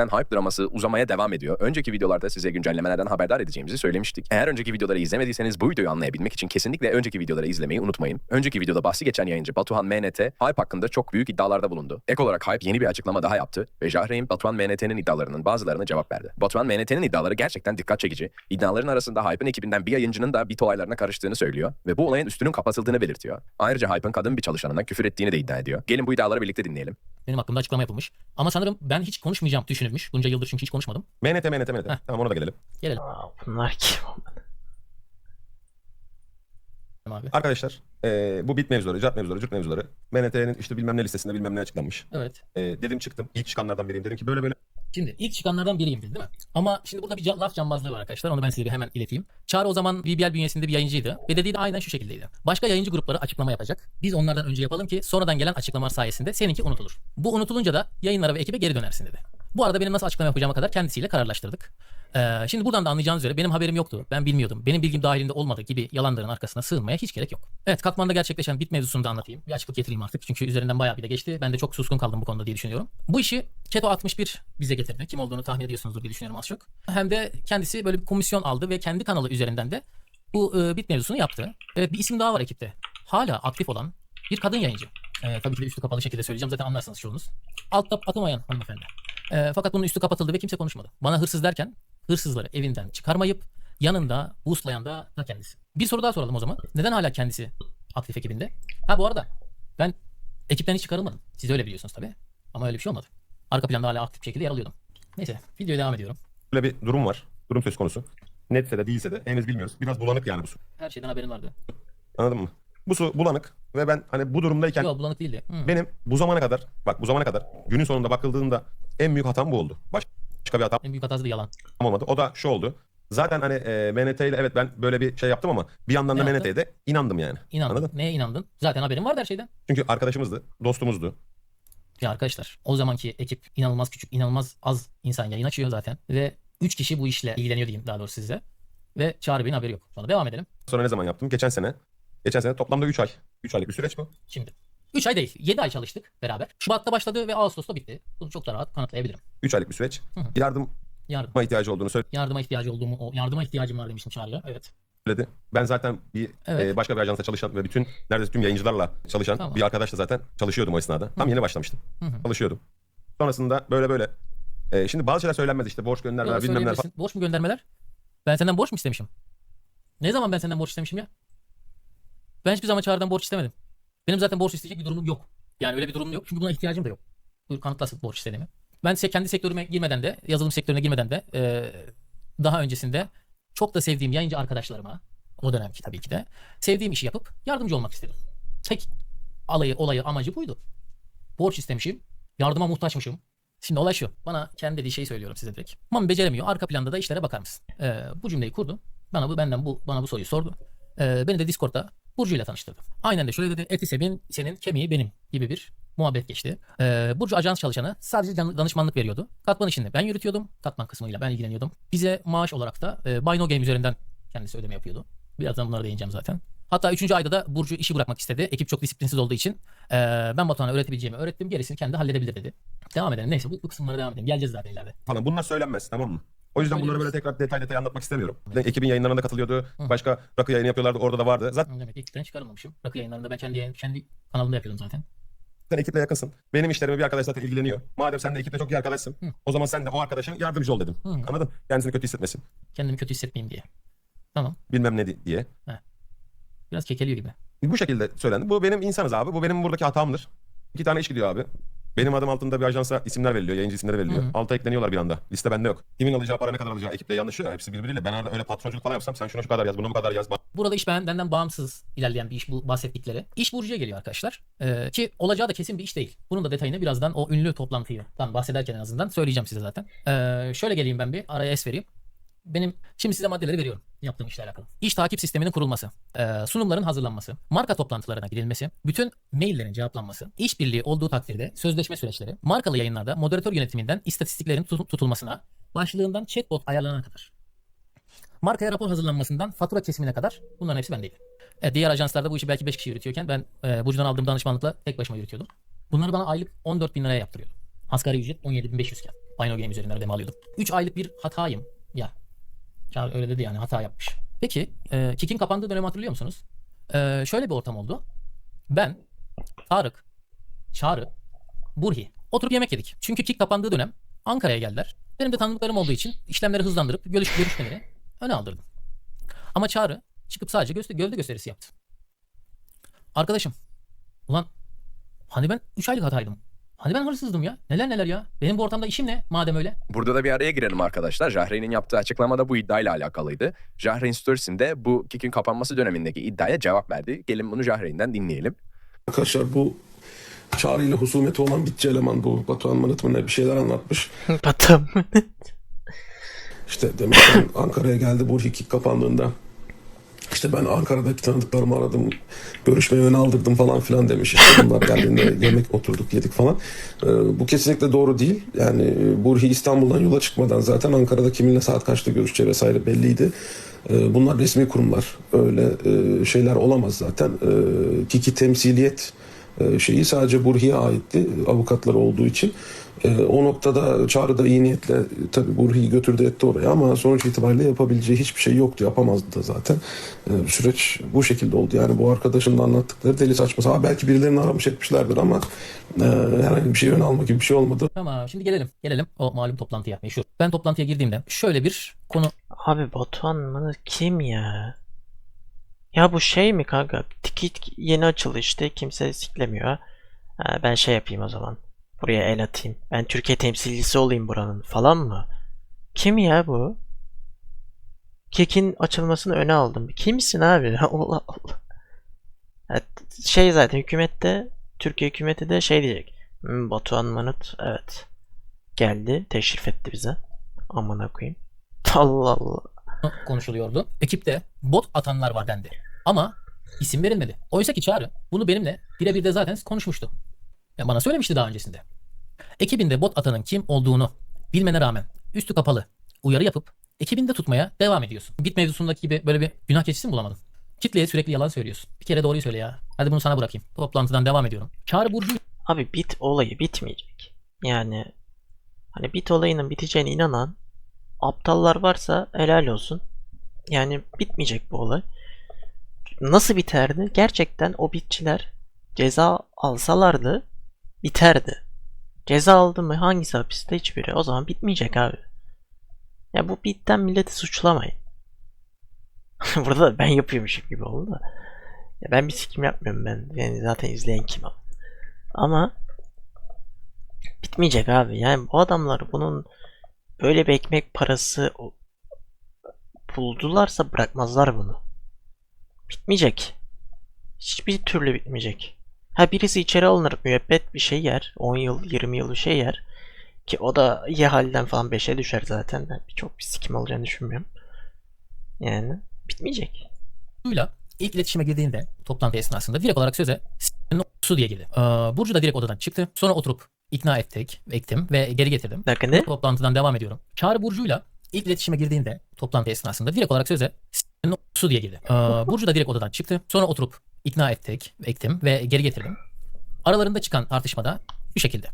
gerçekten hype draması uzamaya devam ediyor. Önceki videolarda size güncellemelerden haberdar edeceğimizi söylemiştik. Eğer önceki videoları izlemediyseniz bu videoyu anlayabilmek için kesinlikle önceki videoları izlemeyi unutmayın. Önceki videoda bahsi geçen yayıncı Batuhan MNT hype hakkında çok büyük iddialarda bulundu. Ek olarak hype yeni bir açıklama daha yaptı ve Jahreyn Batuhan MNT'nin iddialarının bazılarına cevap verdi. Batuhan MNT'nin iddiaları gerçekten dikkat çekici. İddiaların arasında hype'ın ekibinden bir yayıncının da bit olaylarına karıştığını söylüyor ve bu olayın üstünün kapatıldığını belirtiyor. Ayrıca hype'ın kadın bir çalışanına küfür ettiğini de iddia ediyor. Gelin bu iddiaları birlikte dinleyelim. Benim hakkımda açıklama yapılmış. Ama sanırım ben hiç konuşmayacağım düşünülmüş. Bunca yıldır çünkü hiç konuşmadım. MNT, MNT, MNT. Heh. Tamam ona da gelelim. Gelelim Aa, bunlar kim? abi. Arkadaşlar eee, bu bit mevzuları, cart mevzuları, cürt mevzuları. MNT'nin işte bilmem ne listesinde bilmem ne açıklanmış. Evet. Eee, dedim çıktım. İlk çıkanlardan biriyim. Dedim ki böyle böyle. Şimdi ilk çıkanlardan biriyim değil mi? Ama şimdi burada bir laf cambazlığı var arkadaşlar. Onu ben size bir hemen ileteyim. Çağrı o zaman BBL bünyesinde bir yayıncıydı. Ve dediği de aynen şu şekildeydi. Başka yayıncı grupları açıklama yapacak. Biz onlardan önce yapalım ki sonradan gelen açıklamalar sayesinde seninki unutulur. Bu unutulunca da yayınlara ve ekibe geri dönersin dedi. Bu arada benim nasıl açıklama yapacağıma kadar kendisiyle kararlaştırdık. Ee, şimdi buradan da anlayacağınız üzere benim haberim yoktu. Ben bilmiyordum. Benim bilgim dahilinde olmadığı gibi yalanların arkasına sığınmaya hiç gerek yok. Evet Katman'da gerçekleşen bit mevzusunu da anlatayım. Bir açıklık getireyim artık. Çünkü üzerinden bayağı bir de geçti. Ben de çok suskun kaldım bu konuda diye düşünüyorum. Bu işi Keto 61 bize getirdi. Kim olduğunu tahmin ediyorsunuzdur diye düşünüyorum az çok. Hem de kendisi böyle bir komisyon aldı ve kendi kanalı üzerinden de bu e, bit mevzusunu yaptı. Evet bir isim daha var ekipte. Hala aktif olan bir kadın yayıncı. E, tabii ki de üstü kapalı şekilde söyleyeceğim. Zaten anlarsınız çoğunuz. Altta atamayan hanımefendi. E, fakat bunun üstü kapatıldı ve kimse konuşmadı. Bana hırsız derken hırsızları evinden çıkarmayıp yanında boostlayan da ta kendisi. Bir soru daha soralım o zaman. Neden hala kendisi aktif ekibinde? Ha bu arada ben ekipten hiç çıkarılmadım. Siz öyle biliyorsunuz tabii. Ama öyle bir şey olmadı. Arka planda hala aktif bir şekilde yer alıyordum. Neyse videoya devam ediyorum. Böyle bir durum var. Durum söz konusu. Netse de değilse de henüz bilmiyoruz. Biraz bulanık yani bu su. Her şeyden haberim vardı. Anladın mı? Bu su bulanık ve ben hani bu durumdayken Yok bulanık değildi. Hı. benim bu zamana kadar bak bu zamana kadar günün sonunda bakıldığında en büyük hatam bu oldu. Başka bir hatam En büyük hatası da yalan. olmadı. O da şu oldu. Zaten hani e, MNT ile evet ben böyle bir şey yaptım ama bir yandan da Ne yaptın? MNT'ye de inandım yani. İnandın. Anladın? Neye inandın? Zaten haberim vardı her şeyden. Çünkü arkadaşımızdı, dostumuzdu. Ya arkadaşlar o zamanki ekip inanılmaz küçük, inanılmaz az insan yayın açıyor zaten. Ve 3 kişi bu işle ilgileniyor diyeyim daha doğrusu size. Ve Çağrı Bey'in haberi yok. Sonra devam edelim. Sonra ne zaman yaptım? Geçen sene. Geçen sene toplamda 3 ay. 3 aylık bir süreç bu. Şimdi. 3 ay değil. 7 ay çalıştık beraber. Şubat'ta başladı ve Ağustos'ta bitti. Bunu çok da rahat kanıtlayabilirim. 3 aylık bir süreç. Hı hı. Yardıma Yardım. ihtiyacı olduğunu Yardıma ihtiyacı olduğumu, o yardıma ihtiyacım var demiştim Çağrı'ya. Evet. söyledi. Ben zaten bir Evet. e, başka bir ajansta çalışan ve bütün neredeyse tüm yayıncılarla çalışan Tamam. bir arkadaşla zaten çalışıyordum o esnada. Tam yeni başlamıştım. Hı hı. Çalışıyordum. Sonrasında böyle böyle. E, şimdi bazı şeyler söylenmez işte borç göndermeler Doğru bilmem neler falan. Borç mu göndermeler? Ben senden borç mu istemişim? Ne zaman ben senden borç istemişim ya? Ben hiçbir zaman Çağrı'dan borç istemedim. Benim zaten borç isteyecek bir durumum yok. Yani öyle bir durumum yok. Çünkü buna ihtiyacım da yok. Buyur kanıtlasın borç istediğimi. Ben kendi sektörüme girmeden de, yazılım sektörüne girmeden de e, daha öncesinde çok da sevdiğim yayıncı arkadaşlarıma, o dönemki tabii ki de, sevdiğim işi yapıp yardımcı olmak istedim. Tek alayı, olayı, amacı buydu. Borç istemişim, yardıma muhtaçmışım. Şimdi olay şu. Bana kendi dediği şeyi söylüyorum size direkt. Mami beceremiyor. Arka planda da işlere bakar mısın? Ee, bu cümleyi kurdu. Bana bu benden bu bana bu soruyu sordu. Ee, beni de Discord'da Burcu ile tanıştırdı. Aynen de şöyle dedi. Eti senin, senin kemiği benim gibi bir muhabbet geçti. Ee, Burcu ajans çalışanı sadece danışmanlık veriyordu. Katman işini ben yürütüyordum. Katman kısmıyla ben ilgileniyordum. Bize maaş olarak da e, Buy Game üzerinden kendisi ödeme yapıyordu. Birazdan bunlara değineceğim zaten. Hatta 3. ayda da Burcu işi bırakmak istedi. Ekip çok disiplinsiz olduğu için e, ben Batuhan'a öğretebileceğimi öğrettim. Gerisini kendi halledebilir dedi. Devam edelim. Neyse bu, bu kısımlara devam edelim. Geleceğiz zaten ileride. falan. Bunlar söylenmez tamam mı? O yüzden bunları böyle tekrar detay detay anlatmak istemiyorum. Ekibin yayınlarına da katılıyordu. Hı. Başka rakı yayını yapıyorlardı. Orada da vardı. Zaten Demek ki ekipten çıkarılmamışım. Rakı yayınlarında ben kendi, yayın- kendi kanalımda yapıyordum zaten. ekiple yakınsın. Benim işlerime bir arkadaş zaten ilgileniyor. Madem sen de ekiple çok iyi arkadaşsın. Hı. O zaman sen de o arkadaşın yardımcı ol dedim. Hı. Anladın? Kendisini kötü hissetmesin. Kendimi kötü hissetmeyeyim diye. Tamam. Bilmem ne di- diye. Biraz kekeliyor gibi. Bu şekilde söylendi. Bu benim insanız abi. Bu benim buradaki hatamdır. İki tane iş gidiyor abi. Benim adım altında bir ajansa isimler veriliyor. Yayıncı isimleri veriliyor. Hı. Alta ekleniyorlar bir anda. Liste bende yok. Kimin alacağı para ne kadar alacağı ekiple yanlışıyor. Hepsi birbiriyle. Ben öyle patronculuk falan yapsam sen şunu şu kadar yaz, bunu bu kadar yaz. Burada iş ben, benden bağımsız ilerleyen bir iş bu bahsettikleri. İş Burcu'ya geliyor arkadaşlar. Ee, ki olacağı da kesin bir iş değil. Bunun da detayını birazdan o ünlü toplantıydan bahsederken en azından söyleyeceğim size zaten. Ee, şöyle geleyim ben bir araya es vereyim. Benim şimdi size maddeleri veriyorum yaptığım işle alakalı. İş takip sisteminin kurulması, sunumların hazırlanması, marka toplantılarına gidilmesi, bütün maillerin cevaplanması, işbirliği olduğu takdirde sözleşme süreçleri, markalı yayınlarda moderatör yönetiminden istatistiklerin tut- tutulmasına, başlığından chatbot ayarlanana kadar. Markaya rapor hazırlanmasından fatura kesimine kadar bunların hepsi bendeydi. E, diğer ajanslarda bu işi belki 5 kişi yürütüyorken ben e, Burcu'dan aldığım danışmanlıkla tek başıma yürütüyordum. Bunları bana aylık 14 bin liraya yaptırıyordu. Asgari ücret 17.500 iken. Bino Game üzerinden ödeme alıyordum. 3 aylık bir hatayım. Ya. Çağrı öyle dedi yani hata yapmış. Peki e, Kik'in kapandığı dönemi hatırlıyor musunuz? E, şöyle bir ortam oldu. Ben, Tarık, Çağrı, Burhi oturup yemek yedik. Çünkü Kik kapandığı dönem Ankara'ya geldiler. Benim de tanıdıklarım olduğu için işlemleri hızlandırıp görüş, görüşmeleri öne aldırdım. Ama Çağrı çıkıp sadece göster gövde gösterisi yaptı. Arkadaşım, ulan hani ben 3 aylık hataydım. Hani ben hırsızdım ya. Neler neler ya. Benim bu ortamda işim ne madem öyle? Burada da bir araya girelim arkadaşlar. Jahreyn'in yaptığı açıklama da bu iddiayla alakalıydı. Jahreyn Stories'inde bu Kik'in kapanması dönemindeki iddiaya cevap verdi. Gelin bunu Jahreyn'den dinleyelim. Arkadaşlar bu Çağrı ile husumeti olan bitçi eleman bu Batuhan Manıt mı ne bir şeyler anlatmış. Batam. İşte demek ki Ankara'ya geldi bu hikik kapandığında. İşte ben Ankara'daki tanıdıklarımı aradım. Görüşmeyi öne aldırdım falan filan demiş. İşte bunlar geldiğinde yemek oturduk yedik falan. Ee, bu kesinlikle doğru değil. Yani e, Burhi İstanbul'dan yola çıkmadan zaten Ankara'da kiminle saat kaçta görüşeceği vesaire belliydi. Ee, bunlar resmi kurumlar. Öyle e, şeyler olamaz zaten. Ee, Kiki temsiliyet e, şeyi sadece Burhi'ye aitti avukatları olduğu için. E, o noktada Çağrı da iyi niyetle tabii Burhi'yi götürdü etti oraya ama sonuç itibariyle yapabileceği hiçbir şey yoktu. Yapamazdı da zaten. E, süreç bu şekilde oldu. Yani bu arkadaşın da anlattıkları deli saçması. Ha belki birilerini aramış etmişlerdir ama e, herhangi bir şey ön alma gibi bir şey olmadı. Tamam şimdi gelelim. Gelelim o malum toplantıya meşhur. Ben toplantıya girdiğimde şöyle bir konu Abi Batuhan mı? Kim ya? Ya bu şey mi kanka? Tikit yeni açıldı işte. Kimse siklemiyor. Ben şey yapayım o zaman. Buraya el atayım. Ben Türkiye temsilcisi olayım buranın falan mı? Kim ya bu? Kek'in açılmasını öne aldım. Kimsin abi? Allah Allah. Evet, şey zaten hükümette Türkiye hükümeti de şey diyecek. Hmm, Batuhan Manıt evet. Geldi teşrif etti bize. Amına koyayım. Allah Allah. konuşuluyordu. Ekipte bot atanlar var dendi. Ama isim verilmedi. Oysa ki Çağrı bunu benimle birebir de zaten konuşmuştu. Ya bana söylemişti daha öncesinde. Ekibinde bot atanın kim olduğunu bilmene rağmen üstü kapalı uyarı yapıp ekibinde tutmaya devam ediyorsun. Bit mevzusundaki gibi böyle bir günah keçisi mi bulamadın? Kitleye sürekli yalan söylüyorsun. Bir kere doğruyu söyle ya. Hadi bunu sana bırakayım. Toplantıdan devam ediyorum. Çağrı Burcu Abi bit olayı bitmeyecek. Yani hani bit olayının biteceğine inanan aptallar varsa helal olsun. Yani bitmeyecek bu olay. Nasıl biterdi? Gerçekten o bitçiler ceza alsalardı biterdi. Ceza aldı mı? Hangisi hapiste? Hiçbiri. O zaman bitmeyecek abi. Ya bu bitten milleti suçlamayın. Burada da ben yapıyormuşum gibi oldu da. Ya ben bir sikim yapmıyorum ben. Yani zaten izleyen kim ama. Ama bitmeyecek abi. Yani bu adamlar bunun böyle bir ekmek parası buldularsa bırakmazlar bunu. Bitmeyecek. Hiçbir türlü bitmeyecek. Ha birisi içeri alınır müebbet bir şey yer. 10 yıl 20 yıl bir şey yer. Ki o da iyi halden falan 5'e düşer zaten. Ben çok bir sikim olacağını düşünmüyorum. Yani bitmeyecek. Burcu'yla ilk iletişime girdiğinde toplantı esnasında direkt olarak söze su diye girdi. Ee, Burcu da direkt odadan çıktı. Sonra oturup ikna ettik, ettim ve geri getirdim. Dakika ne? Toplantıdan devam ediyorum. Çağrı Burcu'yla ilk iletişime girdiğinde toplantı esnasında direkt olarak söze su diye girdi. Ee, Burcu da direkt odadan çıktı. Sonra oturup ikna ettik, ettim ve geri getirdim. Aralarında çıkan tartışmada şu şekilde.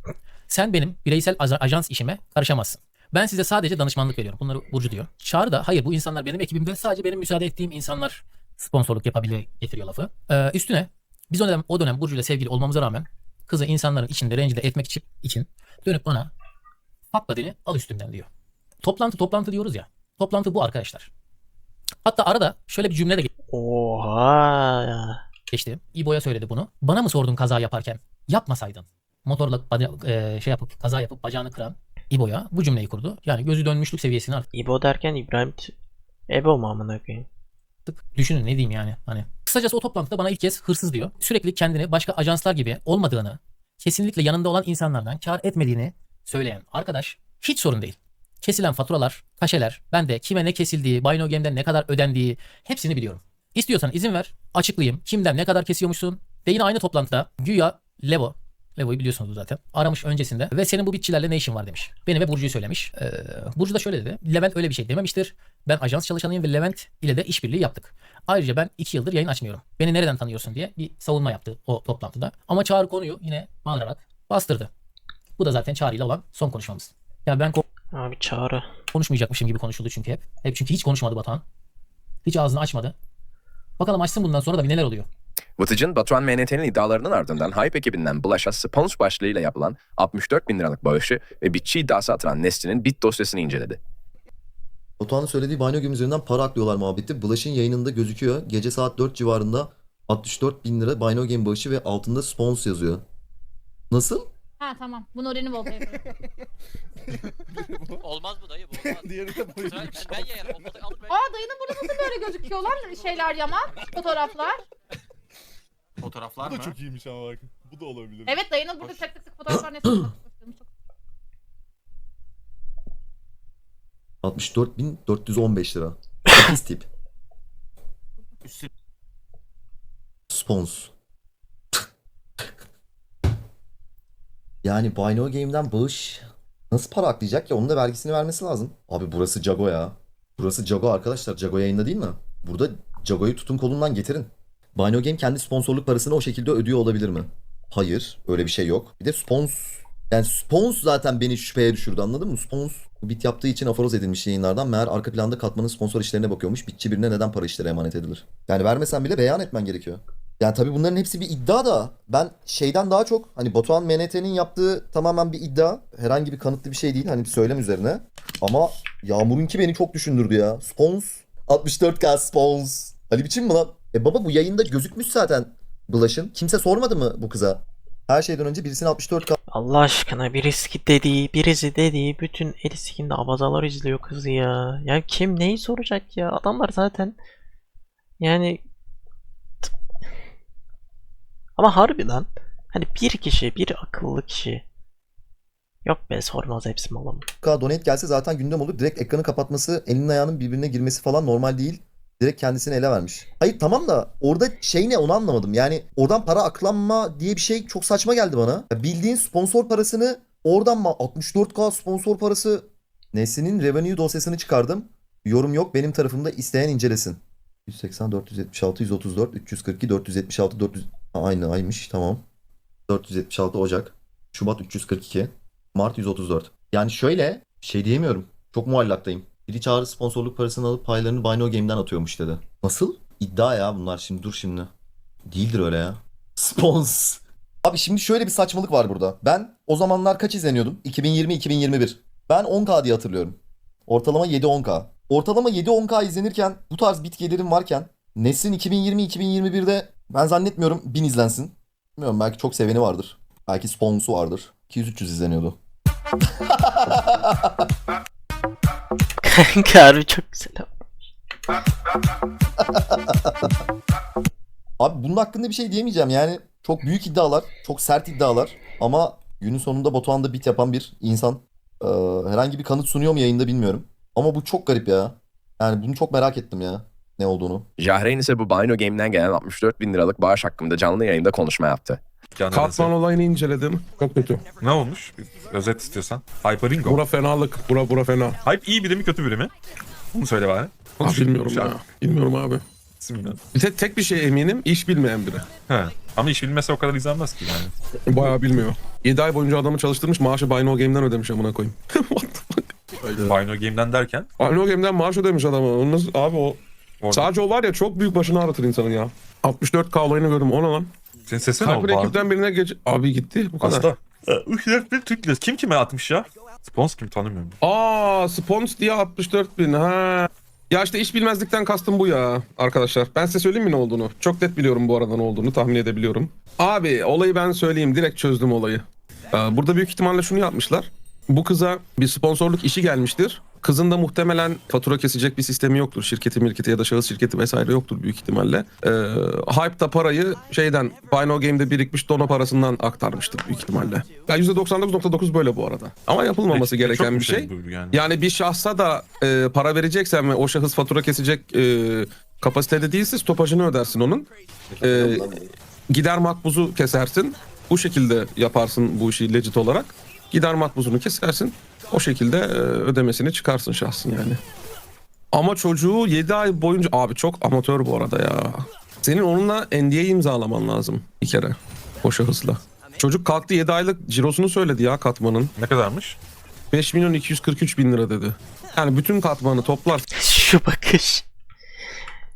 Sen benim bireysel aja- ajans işime karışamazsın. Ben size sadece danışmanlık veriyorum. Bunları Burcu diyor. Çağrı da hayır bu insanlar benim ekibimde sadece benim müsaade ettiğim insanlar sponsorluk yapabilir getiriyor lafı. Ee, üstüne biz o dönem, o dönem Burcu ile sevgili olmamıza rağmen kızı insanların içinde rencide etmek için, için dönüp bana fuck buddy'ni al üstümden diyor. Toplantı toplantı diyoruz ya. Toplantı bu arkadaşlar. Hatta arada şöyle bir cümle de Oha. Geçti. İbo'ya söyledi bunu. Bana mı sordun kaza yaparken? Yapmasaydın. Motorla e, şey yapıp kaza yapıp bacağını kıran İbo'ya bu cümleyi kurdu. Yani gözü dönmüşlük seviyesine artık İbo derken İbrahim Ebo mu amına koyayım? düşünün ne diyeyim yani. Hani kısacası o toplantıda bana ilk kez hırsız diyor. Sürekli kendini başka ajanslar gibi olmadığını, kesinlikle yanında olan insanlardan kar etmediğini söyleyen arkadaş hiç sorun değil. Kesilen faturalar, kaşeler, ben de kime ne kesildiği, Bino Game'den ne kadar ödendiği hepsini biliyorum. İstiyorsan izin ver, açıklayayım. Kimden ne kadar kesiyormuşsun? Ve yine aynı toplantıda güya Levo, Levo'yu biliyorsunuz zaten. Aramış öncesinde ve senin bu bitçilerle ne işin var demiş. Beni ve Burcu'yu söylemiş. Ee, Burcu da şöyle dedi. Levent öyle bir şey dememiştir. Ben ajans çalışanıyım ve Levent ile de işbirliği yaptık. Ayrıca ben iki yıldır yayın açmıyorum. Beni nereden tanıyorsun diye bir savunma yaptı o toplantıda. Ama Çağrı konuyu yine bağırarak bastırdı. Bu da zaten Çağrı ile olan son konuşmamız. Ya ben Abi çağrı. konuşmayacakmışım gibi konuşuldu çünkü hep. Hep çünkü hiç konuşmadı Batuhan. Hiç ağzını açmadı. Bakalım açsın bundan sonra da bir neler oluyor. Vıtıcın Batuhan MNT'nin iddialarının ardından Hype ekibinden Bulaş'a spons başlığıyla yapılan 64 bin liralık bağışı ve bitçi iddiası atılan Nesli'nin bit dosyasını inceledi. Batuhan'ın söylediği Bino Game üzerinden para aklıyorlar muhabbeti. Blush'ın yayınında gözüküyor. Gece saat 4 civarında 64 bin lira Bino Game bağışı ve altında spons yazıyor. Nasıl? Ha tamam. Bunu Nuri'nin wallpaper. Olmaz bu dayı bu olmaz. Diğeri de ben, ben yayarım o fotoğrafı alıp ben... Aa dayının burada nasıl böyle gözüküyor lan şeyler Yaman? Fotoğraflar. Fotoğraflar mı? iyiymiş ama bak. Bu da olabilir. Evet dayının burada tık tık tık fotoğraflar ne çok 64.415 lira. Pis tip. Üstü- Spons. Yani Bino Game'den bağış nasıl para aklayacak ya? Onun da vergisini vermesi lazım. Abi burası Jago ya. Burası Jago arkadaşlar. Jago yayında değil mi? Burada Jago'yu tutun kolundan getirin. Bino Game kendi sponsorluk parasını o şekilde ödüyor olabilir mi? Hayır. Öyle bir şey yok. Bir de spons yani spons zaten beni şüpheye düşürdü anladın mı? Spons bit yaptığı için aforoz edilmiş yayınlardan meğer arka planda katmanın sponsor işlerine bakıyormuş. Bitçi birine neden para işleri emanet edilir? Yani vermesen bile beyan etmen gerekiyor. Yani tabii bunların hepsi bir iddia da ben şeyden daha çok hani Batuhan MNT'nin yaptığı tamamen bir iddia. Herhangi bir kanıtlı bir şey değil hani bir söylem üzerine. Ama Yağmur'unki beni çok düşündürdü ya. Spons 64k spons. Ali biçim mi lan? E baba bu yayında gözükmüş zaten Blush'ın. Kimse sormadı mı bu kıza? Her şeyden önce birisinin 64k Allah aşkına birisi dediği, birisi dediği bütün eliskinde abazalar izliyor kızı ya. Ya kim neyi soracak ya? Adamlar zaten yani ama harbiden hani bir kişi, bir akıllı kişi yok be sormaz hepsi malım. donate gelse zaten gündem olur. Direkt ekranı kapatması, elinin ayağının birbirine girmesi falan normal değil. Direkt kendisini ele vermiş. Hayır tamam da orada şey ne onu anlamadım. Yani oradan para aklanma diye bir şey çok saçma geldi bana. Ya bildiğin sponsor parasını oradan mı 64k sponsor parası Nesin'in revenue dosyasını çıkardım. Yorum yok benim tarafımda isteyen incelesin. 180 476 134 342 476 400 Ha, aynı aymış tamam. 476 Ocak. Şubat 342. Mart 134. Yani şöyle şey diyemiyorum. Çok muallaktayım. Biri çağrı sponsorluk parasını alıp paylarını Bino Game'den atıyormuş dedi. Nasıl? İddia ya bunlar şimdi dur şimdi. Değildir öyle ya. Spons. Abi şimdi şöyle bir saçmalık var burada. Ben o zamanlar kaç izleniyordum? 2020-2021. Ben 10K diye hatırlıyorum. Ortalama 7-10K. Ortalama 7-10K izlenirken bu tarz bit gelirim varken Nesin 2020-2021'de ben zannetmiyorum 1000 izlensin. Bilmiyorum belki çok seveni vardır. Belki sponsu vardır. 200-300 izleniyordu. Kanka harbi çok güzel. Abi bunun hakkında bir şey diyemeyeceğim yani. Çok büyük iddialar, çok sert iddialar. Ama günün sonunda Batuhan'da bit yapan bir insan. Ee, herhangi bir kanıt sunuyor mu yayında bilmiyorum. Ama bu çok garip ya. Yani bunu çok merak ettim ya. Ne olduğunu. Jahreyn ise bu Bino Game'den gelen 64 bin liralık bağış hakkında canlı yayında konuşma yaptı. Katman olayını inceledim. Çok kötü. Ne olmuş? Bir özet istiyorsan. Hyperingo. Bura fenalık. Bura bura fena. Hype iyi biri mi kötü biri mi? Bunu söyle bana. Aa, bilmiyorum Şu an ya. Bilmiyorum abi. Bilmiyorum. Tek, tek bir şey eminim. iş bilmeyen biri. He. Ama iş bilmese o kadar izlenmez ki yani. Bayağı bilmiyor. 7 ay boyunca adamı çalıştırmış. Maaşı Bino Game'den ödemiş amına koyayım. What the fuck? Bino Game'den derken. Bino Game'den maaş ödemiş adama. Onu nasıl- abi o Orada. Sadece o var ya çok büyük başını ağrıtır insanın ya. 64K olayını gördüm. O ne lan? Senin sesin ne oldu? ekipten birine geç... Abi gitti. Bu kadar. Hasta. Ühler bir Türk. Kim kime atmış ya? Spons kim tanımıyorum. Aa spons diye 64 bin ha. Ya işte iş bilmezlikten kastım bu ya arkadaşlar. Ben size söyleyeyim mi ne olduğunu? Çok net biliyorum bu arada ne olduğunu tahmin edebiliyorum. Abi olayı ben söyleyeyim direkt çözdüm olayı. Ee, Burada büyük ihtimalle şunu yapmışlar. Bu kıza bir sponsorluk işi gelmiştir. Kızın da muhtemelen fatura kesecek bir sistemi yoktur. Şirketi mirketi ya da şahıs şirketi vesaire yoktur büyük ihtimalle. Ee, Hype da parayı şeyden Bino Game'de birikmiş dono parasından aktarmıştır büyük ihtimalle. Ya %99.9 böyle bu arada. Ama yapılmaması Peki, gereken bir şey. yani. Yani bir şahsa da e, para vereceksen ve o şahıs fatura kesecek e, kapasitede değilse stopajını ödersin onun. E, gider makbuzu kesersin. Bu şekilde yaparsın bu işi legit olarak. Gider makbuzunu kesersin. O şekilde e, ödemesini çıkarsın şahsın yani. Ama çocuğu 7 ay boyunca... Abi çok amatör bu arada ya. Senin onunla NDA imzalaman lazım bir kere. O şahısla. Çocuk kalktı 7 aylık cirosunu söyledi ya katmanın. Ne kadarmış? 5 milyon 243 bin lira dedi. Yani bütün katmanı toplar Şu bakış.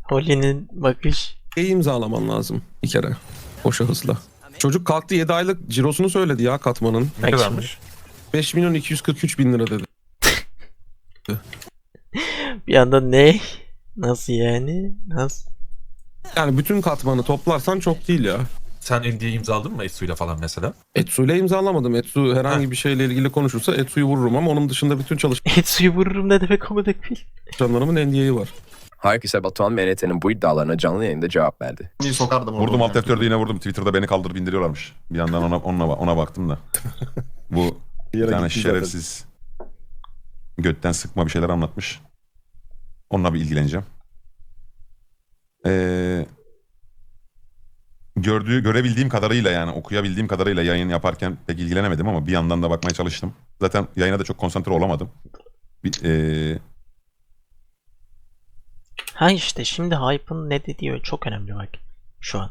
Holly'nin bakış. iyi imzalaman lazım bir kere o şahısla. Çocuk kalktı 7 aylık cirosunu söyledi ya katmanın. Ne kadarmış? 5 milyon 243 bin lira dedi. Bir anda ne? Nasıl yani? Nasıl? Yani bütün katmanı toplarsan çok değil ya. Sen NDA imzaladın mı Etsu'yla falan mesela? Etsu'yla imzalamadım. Etsu herhangi bir şeyle ilgili konuşursa Etsu'yu vururum ama onun dışında bütün Etsu'yu vururum ne demek da bil. çalışanlarımın NDA'yı var. Herkese Batuhan MNT'nin bu iddialarına canlı yayında cevap verdi. Bir sokardım orada. Vurdum alt F4'ü yine vurdum. Twitter'da beni kaldırıp indiriyorlarmış. Bir yandan ona ona, ona baktım da. Bu bir tane şerefsiz götten sıkma bir şeyler anlatmış. Onunla bir ilgileneceğim. Ee, gördüğü, görebildiğim kadarıyla yani okuyabildiğim kadarıyla yayın yaparken pek ilgilenemedim ama bir yandan da bakmaya çalıştım. Zaten yayına da çok konsantre olamadım. Bir, ee, Ha işte şimdi hype'ın ne dediği çok önemli bak. Şu an.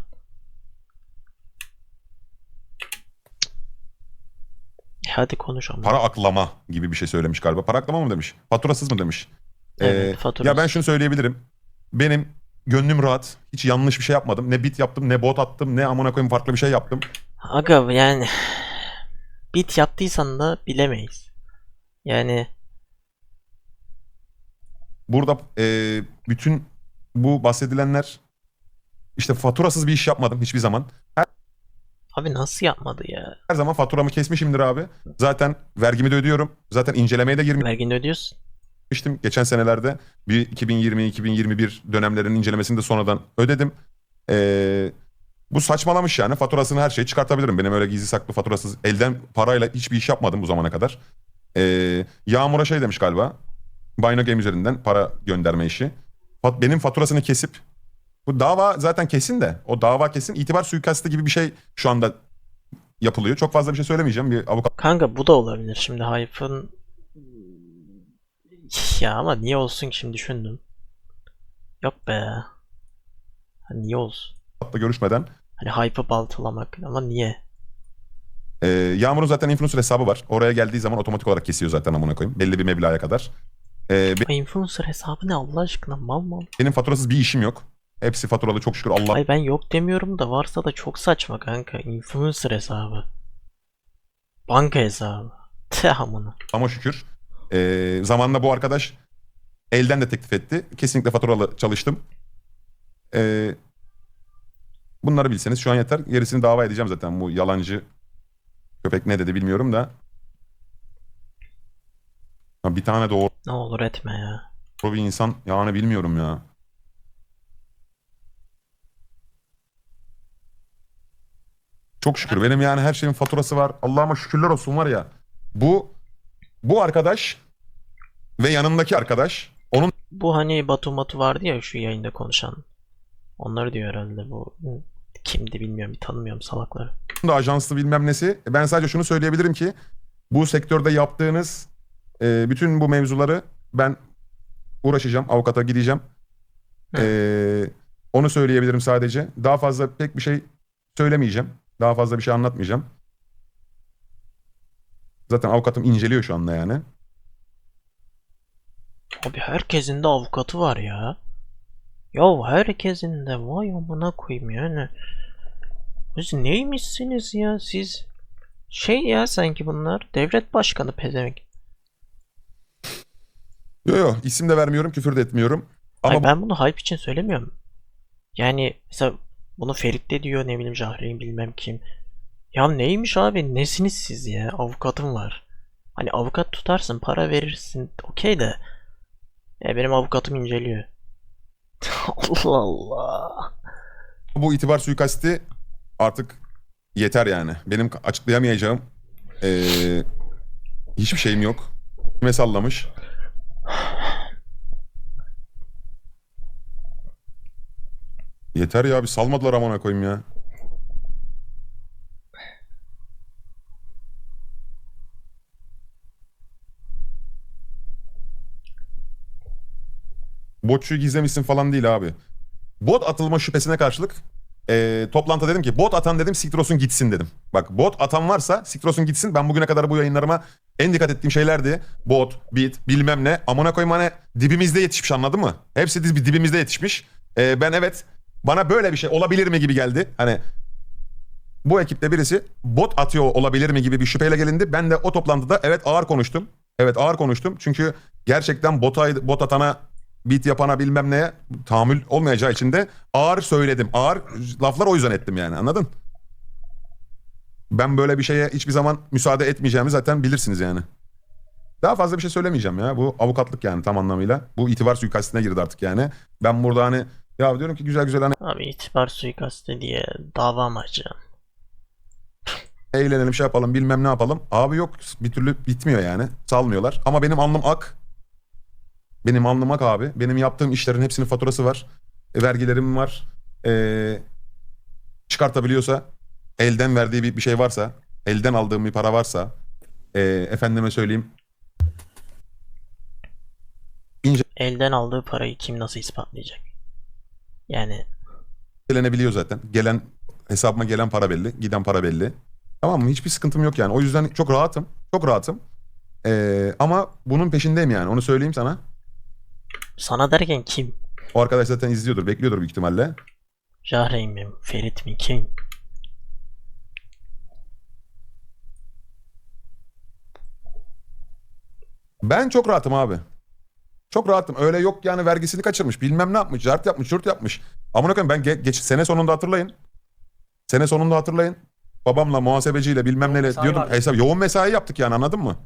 E Hadi konuş ama. para aklama gibi bir şey söylemiş galiba. Para aklama mı demiş? Faturasız mı demiş? Evet, Ee, faturasız. Ya ben şunu söyleyebilirim. Benim gönlüm rahat. Hiç yanlış bir şey yapmadım. Ne bit yaptım, ne bot attım, ne amına koyayım farklı bir şey yaptım. Aga yani bit yaptıysan da bilemeyiz. Yani Burada e, bütün bu bahsedilenler işte faturasız bir iş yapmadım hiçbir zaman. abi nasıl yapmadı ya? Her zaman faturamı kesmişimdir abi. Zaten vergimi de ödüyorum. Zaten incelemeye de Vergini ödüyorsun. girmiştim. Geçen senelerde bir 2020-2021 dönemlerinin incelemesini de sonradan ödedim. Ee, bu saçmalamış yani. Faturasını her şeyi çıkartabilirim. Benim öyle gizli saklı faturasız elden parayla hiçbir iş yapmadım bu zamana kadar. Ee, Yağmur'a şey demiş galiba. Bino Game üzerinden para gönderme işi. Benim faturasını kesip bu dava zaten kesin de o dava kesin itibar suikastı gibi bir şey şu anda yapılıyor. Çok fazla bir şey söylemeyeceğim. Bir avukat Kanka bu da olabilir. Şimdi hype'ın ya ama niye olsun ki şimdi düşündüm. Yok be. Ha, niye olsun? Hatta görüşmeden Hani hype'ı baltalamak ama niye? Ee, Yağmur'un zaten influencer hesabı var. Oraya geldiği zaman otomatik olarak kesiyor zaten amına koyayım. Belli bir meblağa kadar. Ee, be- Ay influencer hesabı ne Allah aşkına mal mal. benim faturasız bir işim yok. Hepsi faturalı çok şükür Allah Ay ben yok demiyorum da varsa da çok saçma kanka. Influencer hesabı. Banka hesabı. Teh amına. ama şükür. Ee, zamanında bu arkadaş elden de teklif etti. Kesinlikle faturalı çalıştım. Ee, bunları bilseniz şu an yeter. Gerisini dava edeceğim zaten. Bu yalancı köpek ne dedi bilmiyorum da. Ha, bir tane doğru Ne olur etme ya. bir insan yani bilmiyorum ya. Çok şükür. Benim yani her şeyin faturası var. Allah'ıma şükürler olsun var ya. Bu bu arkadaş ve yanındaki arkadaş onun Bu hani Batu Matu vardı ya şu yayında konuşan. Onları diyor herhalde bu. Kimdi bilmiyorum tanımıyorum salakları. da ajanslı bilmem nesi. Ben sadece şunu söyleyebilirim ki bu sektörde yaptığınız e, bütün bu mevzuları ben uğraşacağım. Avukata gideceğim. E, onu söyleyebilirim sadece. Daha fazla pek bir şey söylemeyeceğim. Daha fazla bir şey anlatmayacağım. Zaten avukatım inceliyor şu anda yani. Abi herkesin de avukatı var ya. Ya herkesin de vay amına koyayım yani. Siz neymişsiniz ya siz? Şey ya sanki bunlar devlet başkanı pezevenk. Yok yok isim de vermiyorum küfür de etmiyorum. Ama Ay ben bunu hype için söylemiyorum. Yani mesela bunu Ferit de diyor ne bileyim Jahreyn bilmem kim. Ya neymiş abi nesiniz siz ya avukatım var. Hani avukat tutarsın para verirsin okey de. Ya benim avukatım inceliyor. Allah Allah. bu itibar suikasti artık yeter yani. Benim açıklayamayacağım eee, hiçbir şeyim yok. Kime sallamış? Yeter ya bir salmadılar amına koyayım ya. Botçuyu gizlemişsin falan değil abi. Bot atılma şüphesine karşılık e, toplantıda dedim ki bot atan dedim Siktros'un gitsin dedim. Bak bot atan varsa Siktros'un gitsin. Ben bugüne kadar bu yayınlarıma En dikkat ettiğim şeylerdi. Bot, bit, bilmem ne. Amına koyayım hani dibimizde yetişmiş anladın mı? Hepsi dib- dibimizde yetişmiş. Ee, ben evet bana böyle bir şey olabilir mi gibi geldi. Hani bu ekipte birisi bot atıyor olabilir mi gibi bir şüpheyle gelindi. Ben de o toplantıda evet ağır konuştum. Evet ağır konuştum. Çünkü gerçekten bota, bot atana beat yapana bilmem neye tahammül olmayacağı için de ağır söyledim. Ağır laflar o yüzden ettim yani anladın? Ben böyle bir şeye hiçbir zaman müsaade etmeyeceğimi zaten bilirsiniz yani. Daha fazla bir şey söylemeyeceğim ya. Bu avukatlık yani tam anlamıyla. Bu itibar suikastine girdi artık yani. Ben burada hani ya diyorum ki güzel güzel hani Abi itibar suikastı diye dava açacaksın? eğlenelim şey yapalım bilmem ne yapalım. Abi yok bir türlü bitmiyor yani. Salmıyorlar. Ama benim alnım ak. Benim alnım ak abi. Benim yaptığım işlerin hepsinin faturası var. E, vergilerim var. E, çıkartabiliyorsa elden verdiği bir, bir şey varsa elden aldığım bir para varsa e, efendime söyleyeyim Elden aldığı parayı kim nasıl ispatlayacak? Yani incelenebiliyor zaten. Gelen hesabıma gelen para belli. Giden para belli. Tamam mı? Hiçbir sıkıntım yok yani. O yüzden çok rahatım. Çok rahatım. E, ama bunun peşindeyim yani. Onu söyleyeyim sana. Sana derken kim? O arkadaş zaten izliyordur, bekliyordur büyük ihtimalle. Jahreyn mi? Ferit mi? Kim? Ben çok rahatım abi. Çok rahatım. Öyle yok yani vergisini kaçırmış. Bilmem ne yapmış. Zart yapmış, şurt yapmış. Amına koyayım ben ge- geç sene sonunda hatırlayın. Sene sonunda hatırlayın. Babamla muhasebeciyle bilmem neyle mesai diyordum vardı. hesap yoğun mesai yaptık yani anladın mı?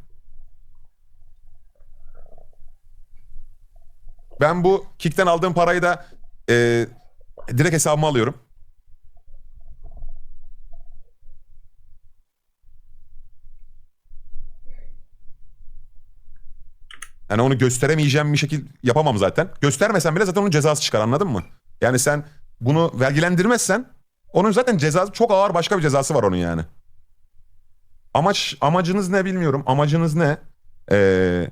Ben bu kickten aldığım parayı da e, direkt hesabıma alıyorum. Yani onu gösteremeyeceğim bir şekil yapamam zaten. Göstermesen bile zaten onun cezası çıkar anladın mı? Yani sen bunu vergilendirmezsen onun zaten cezası çok ağır başka bir cezası var onun yani. Amaç amacınız ne bilmiyorum. Amacınız ne? Ee,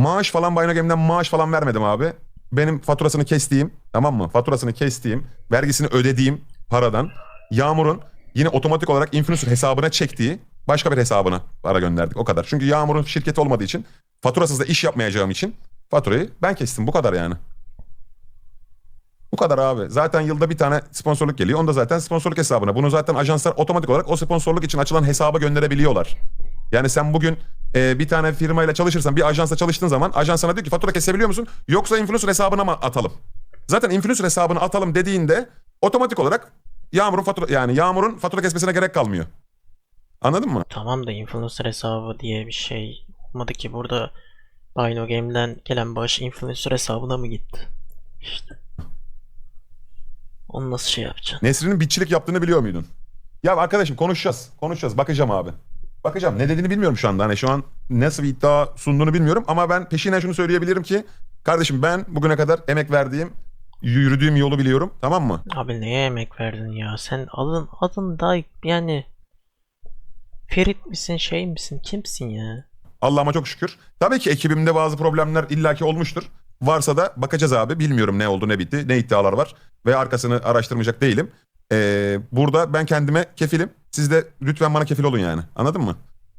maaş falan Bino Game'den maaş falan vermedim abi. Benim faturasını kestiğim tamam mı? Faturasını kestiğim, vergisini ödediğim paradan Yağmur'un yine otomatik olarak influencer hesabına çektiği başka bir hesabına para gönderdik. O kadar. Çünkü Yağmur'un şirketi olmadığı için faturasız da iş yapmayacağım için faturayı ben kestim. Bu kadar yani. Bu kadar abi. Zaten yılda bir tane sponsorluk geliyor. Onu da zaten sponsorluk hesabına. Bunu zaten ajanslar otomatik olarak o sponsorluk için açılan hesaba gönderebiliyorlar. Yani sen bugün e, bir tane firmayla çalışırsan, bir ajansla çalıştığın zaman ajans sana diyor ki fatura kesebiliyor musun? Yoksa influencer hesabına mı atalım? Zaten influencer hesabına atalım dediğinde otomatik olarak Yağmur'un fatura yani Yağmur'un fatura kesmesine gerek kalmıyor. Anladın mı? Tamam da influencer hesabı diye bir şey olmadı ki burada Bino Game'den gelen bağış influencer hesabına mı gitti? İşte. Onu nasıl şey yapacaksın? Nesrin'in bitçilik yaptığını biliyor muydun? Ya arkadaşım konuşacağız. Konuşacağız. Bakacağım abi. Bakacağım. Ne dediğini bilmiyorum şu anda. Hani şu an nasıl bir iddia sunduğunu bilmiyorum. Ama ben peşinen şunu söyleyebilirim ki kardeşim ben bugüne kadar emek verdiğim, yürüdüğüm yolu biliyorum. Tamam mı? Abi neye emek verdin ya? Sen adın adın da yani Ferit misin şey misin kimsin ya? Allah'ıma çok şükür. Tabii ki ekibimde bazı problemler illaki olmuştur. Varsa da bakacağız abi. Bilmiyorum ne oldu ne bitti. Ne iddialar var. Ve arkasını araştırmayacak değilim. Ee, burada ben kendime kefilim. Siz de lütfen bana kefil olun yani. Anladın mı?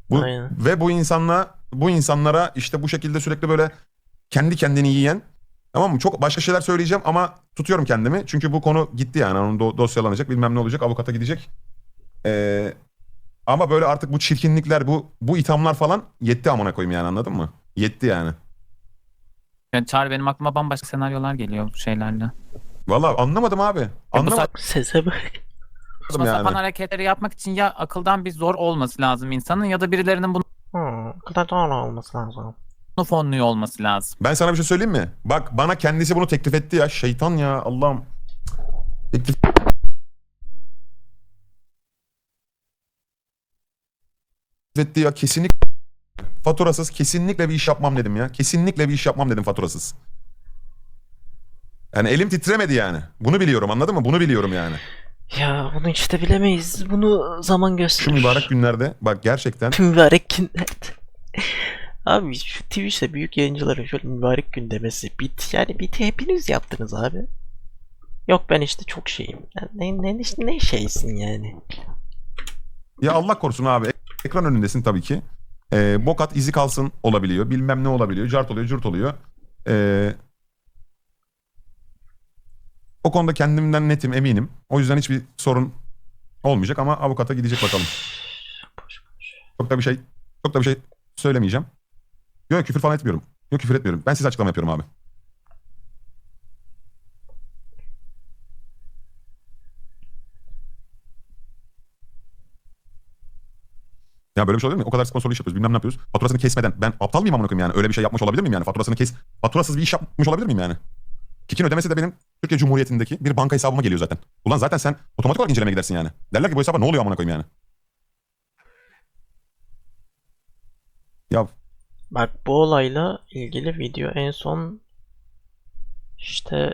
Bu, Aynen. ve bu insanla bu insanlara işte bu şekilde sürekli böyle kendi kendini yiyen tamam mı? Çok başka şeyler söyleyeceğim ama tutuyorum kendimi. Çünkü bu konu gitti yani. Onun do- dosyalanacak bilmem ne olacak. Avukata gidecek. Ee, ama böyle artık bu çirkinlikler, bu bu ithamlar falan yetti amına koyayım yani anladın mı? Yetti yani. Yani Çağrı benim aklıma bambaşka senaryolar geliyor bu şeylerle. Vallahi anlamadım abi. Anlamadım Sese bak. Saçma yani. sapan hareketleri yapmak için ya akıldan bir zor olması lazım insanın ya da birilerinin bunu Hmm, kadar doğru olması lazım. fonluyor olması lazım. Ben sana bir şey söyleyeyim mi? Bak bana kendisi bunu teklif etti ya. Şeytan ya Allah'ım. Teklif etti ya kesinlikle faturasız kesinlikle bir iş yapmam dedim ya. Kesinlikle bir iş yapmam dedim faturasız. Yani elim titremedi yani. Bunu biliyorum anladın mı? Bunu biliyorum yani. Ya bunu işte bilemeyiz. Bunu zaman gösterir. Şu mübarek günlerde bak gerçekten mübarek günlerde. Abi şu Twitch'te büyük yayıncıların şöyle mübarek gün demesi bit yani biti hepiniz yaptınız abi. Yok ben işte çok şeyim. Yani ne, ne, ne şeysin yani. ya Allah korusun abi ekran önündesin tabii ki. Ee, bokat izi kalsın olabiliyor. Bilmem ne olabiliyor. Cart oluyor, cürt oluyor. Ee, o konuda kendimden netim, eminim. O yüzden hiçbir sorun olmayacak ama avukata gidecek bakalım. Çok da bir şey çok da bir şey söylemeyeceğim. Yok küfür falan etmiyorum. Yok küfür etmiyorum. Ben size açıklama yapıyorum abi. Ya böyle bir şey olabilir mi? O kadar sponsorlu iş yapıyoruz. Bilmem ne yapıyoruz. Faturasını kesmeden. Ben aptal mıyım amına koyayım yani? Öyle bir şey yapmış olabilir miyim yani? Faturasını kes. Faturasız bir iş yapmış olabilir miyim yani? Kik'in ödemesi de benim Türkiye Cumhuriyeti'ndeki bir banka hesabıma geliyor zaten. Ulan zaten sen otomatik olarak incelemeye gidersin yani. Derler ki bu hesaba ne oluyor amına koyayım yani? Ya Bak bu olayla ilgili video en son işte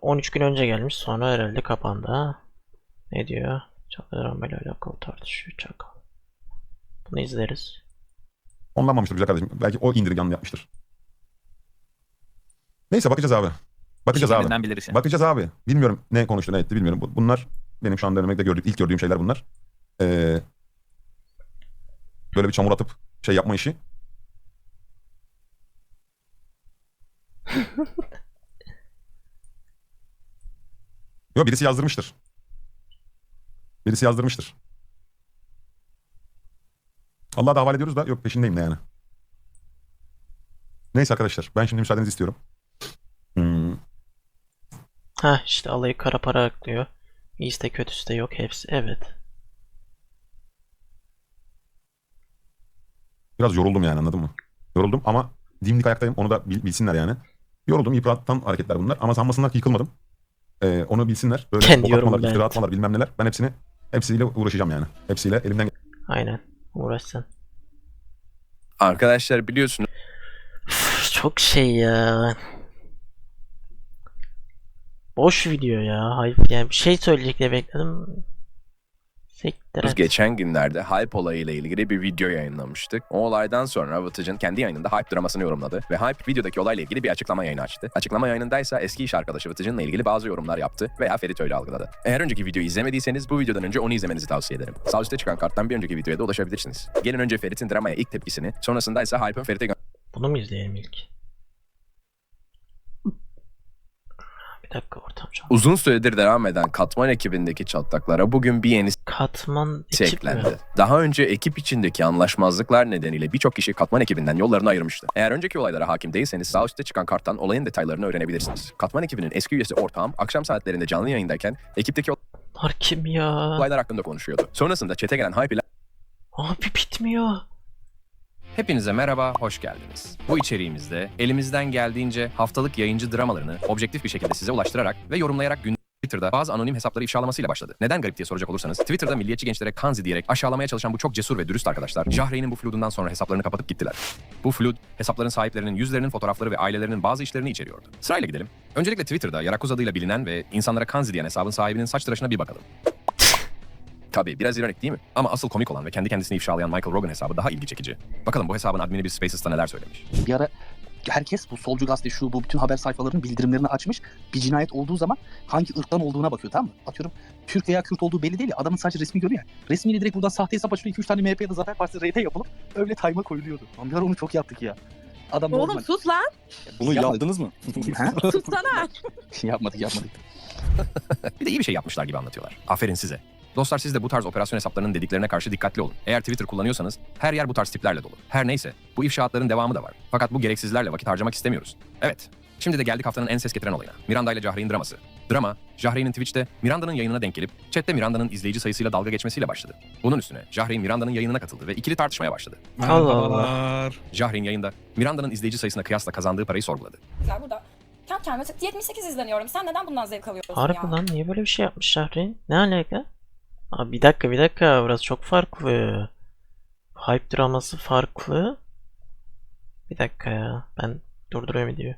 13 gün önce gelmiş sonra herhalde kapandı ha. Ne diyor? Çakal böyle alakalı tartışıyor çakal. Bunu izleriz. Onlanmamıştır güzel kardeşim. Belki o indirganlı yapmıştır. Neyse bakacağız abi. Bakacağız abi. Şimdiden bilir işi. Bakacağız abi. Bilmiyorum ne konuştu ne etti bilmiyorum. Bu- Bunlar benim şu anda önümde gördüğüm, ilk gördüğüm şeyler bunlar. Ee, böyle bir çamur atıp şey yapma işi. Yok birisi yazdırmıştır. Birisi yazdırmıştır. Allah'a da havale ediyoruz da yok peşindeyim de yani. Neyse arkadaşlar ben şimdi müsaadenizi istiyorum. Ha işte alayı kara para aklıyor. İyisi de kötüsü de yok hepsi. Evet. Biraz yoruldum yani anladın mı? Yoruldum ama dimdik ayaktayım onu da bil- bilsinler yani. Yoruldum yıpratan hareketler bunlar ama sanmasınlar ki yıkılmadım. Ee, onu bilsinler. Böyle Kendi yorumum iftira evet. atmalar bilmem neler. Ben hepsini hepsiyle uğraşacağım yani. Hepsiyle elimden Aynen. Uğraşsın. Arkadaşlar biliyorsunuz Üf, Çok şey ya. Boş video ya. Hayır yani bir şey söyleyecek diye bekledim. Siktir et. geçen günlerde Hype olayıyla ilgili bir video yayınlamıştık. O olaydan sonra Vıtıcın kendi yayınında Hype dramasını yorumladı ve Hype videodaki olayla ilgili bir açıklama yayını açtı. Açıklama yayınındaysa eski iş arkadaşı Vıtıcın'la ilgili bazı yorumlar yaptı veya Ferit öyle algıladı. Eğer önceki videoyu izlemediyseniz bu videodan önce onu izlemenizi tavsiye ederim. Sağ üstte çıkan karttan bir önceki videoya da ulaşabilirsiniz. Gelin önce Ferit'in dramaya ilk tepkisini, sonrasında ise Hype'ın Ferit'e Bunu mu izleyelim ilk? Bir dakika ortam şu an. Uzun süredir devam eden Katman ekibindeki çatlaklara bugün bir yenisi Katman ekip mi? Daha önce ekip içindeki anlaşmazlıklar nedeniyle birçok kişi Katman ekibinden yollarını ayırmıştı. Eğer önceki olaylara hakim değilseniz sağ üstte çıkan karttan olayın detaylarını öğrenebilirsiniz. Katman ekibinin eski üyesi ortağım akşam saatlerinde canlı yayındayken ekipteki Bunlar kim ya? olaylar hakkında konuşuyordu. Sonrasında çete gelen hype ile Abi bitmiyor. Hepinize merhaba, hoş geldiniz. Bu içeriğimizde elimizden geldiğince haftalık yayıncı dramalarını objektif bir şekilde size ulaştırarak ve yorumlayarak gün Twitter'da bazı anonim hesapları ifşalamasıyla başladı. Neden garip diye soracak olursanız Twitter'da milliyetçi gençlere kanzi diyerek aşağılamaya çalışan bu çok cesur ve dürüst arkadaşlar Jahreyn'in bu fludundan sonra hesaplarını kapatıp gittiler. Bu flud hesapların sahiplerinin yüzlerinin fotoğrafları ve ailelerinin bazı işlerini içeriyordu. Sırayla gidelim. Öncelikle Twitter'da Yarakuz adıyla bilinen ve insanlara kanzi diyen hesabın sahibinin saç tıraşına bir bakalım. Tabii biraz ironik değil mi? Ama asıl komik olan ve kendi kendisini ifşalayan Michael Rogan hesabı daha ilgi çekici. Bakalım bu hesabın admini bir Spaces'ta neler söylemiş. Bir ara herkes bu solcu gazete şu bu bütün haber sayfalarının bildirimlerini açmış. Bir cinayet olduğu zaman hangi ırktan olduğuna bakıyor tamam mı? Atıyorum Türk veya Kürt olduğu belli değil ya adamın sadece resmi görüyor ya. Resmini direkt buradan sahte hesap açıyor 2-3 tane MHP ya da Zafer Partisi RT yapılıp öyle time'a koyuluyordu. Ara onu çok yaptık ya. Adam Oğlum normal. sus lan. Bunu yapmadınız mı? ha? Sussana. yapmadık yapmadık. Bir de iyi bir şey yapmışlar gibi anlatıyorlar. Aferin size. Dostlar siz de bu tarz operasyon hesaplarının dediklerine karşı dikkatli olun. Eğer Twitter kullanıyorsanız her yer bu tarz tiplerle dolu. Her neyse bu ifşaatların devamı da var. Fakat bu gereksizlerle vakit harcamak istemiyoruz. Evet. Şimdi de geldik haftanın en ses getiren olayına. Miranda ile Jahre'in draması. Drama, Jahre'nin Twitch'te Miranda'nın yayınına denk gelip chatte Miranda'nın izleyici sayısıyla dalga geçmesiyle başladı. Bunun üstüne Jahre Miranda'nın yayınına katıldı ve ikili tartışmaya başladı. Allah Allah. Merhabalar. Jahre'in yayında Miranda'nın izleyici sayısına kıyasla kazandığı parayı sorguladı. Burada. Kendi kendime 78 izleniyorum. Sen neden bundan zevk alıyorsun Harbi lan niye böyle bir şey yapmış Şahreyn? Ne alaka? Abi bir dakika bir dakika burası çok farklı. Hype draması farklı. Bir dakika ya ben durduruyorum videoyu.